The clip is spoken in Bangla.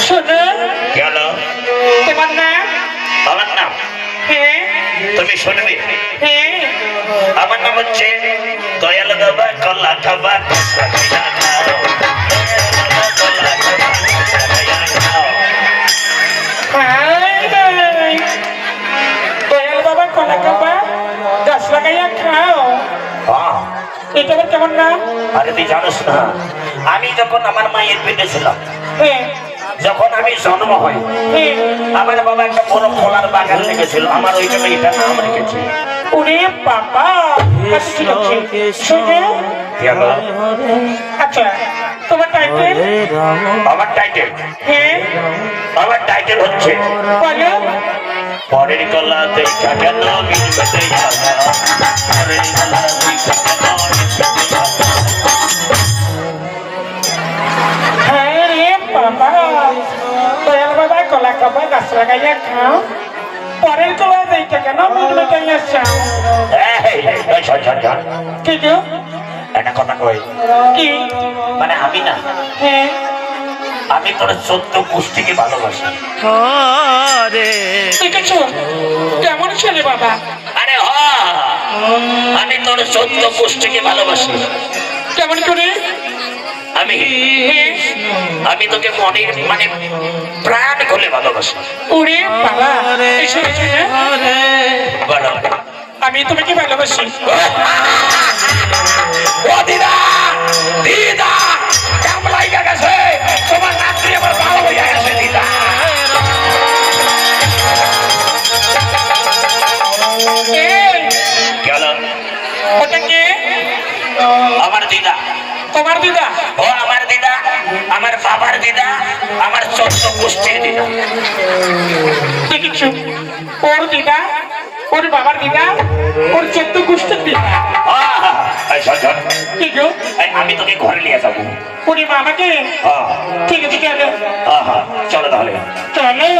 শোনো। গেল তোমার নাম আমার নাম। হ্যাঁ তুমি শুনবে? হ্যাঁ আমার নাম হচ্ছে দয়াল বাবা কল্লা বাবা আহ, এটা কেমন নাম আরে তুই জানোস না আমি যখন আমার মায়ের পেটে ছিলাম হ্যাঁ যখন আমি জন্ম হই হ্যাঁ আমার বাবা একটা বড় কলার বাগান লেগেছিল আমার ওই জন্য এটা নাম রেখেছে। ওরে বাবা আচ্ছা গেল আচ্ছা তোমার টাইটেল আমার টাইটেল হ্যাঁ। আমার টাইটেল হচ্ছে বলো। পরের কলা দেখা কেন মিলবে জানা পরের কলা কলা খাবা গাছ লাগাইয়া খাও। পরের কলা যাইতে কেন? মিট মেটাইয়া চাও। কি একটা কথা কই? কি? মানে আমি না হ্যাঁ। আমি তোর সত্য পুষ্টিকে ভালোবাসি। ঠিক আছে। কেমন ছেলে বাবা? আরে হ! আমি তোর সত্য পুষ্টিকে ভালোবাসি। কেমন করে? আমি আমি তোকে মনের মানে প্রাণ খুলে ভালোবাসি। ওরে বাবা আমি তোমাকে ভালোবাসি। ও দিদা দিদা কেমন লাগা গেছে? তোমার নাতনি আমার ভালো হয়ে গেছে দিদা। এই, গেল ওটা কে? আমার দিদা। তোমার দিদা? ও আমার দিদা আমার বাবার দিদা আমার চোদ্দ গোষ্ঠীর দিদা। দেখেছ? ওর দিদা ওর বাবার ওর চোদ্দ গোষ্ঠীর আমি তোকে ঘরে নিয়ে যাব। ঠিক আছে চলো আহা, চলো তাহলে। চলো।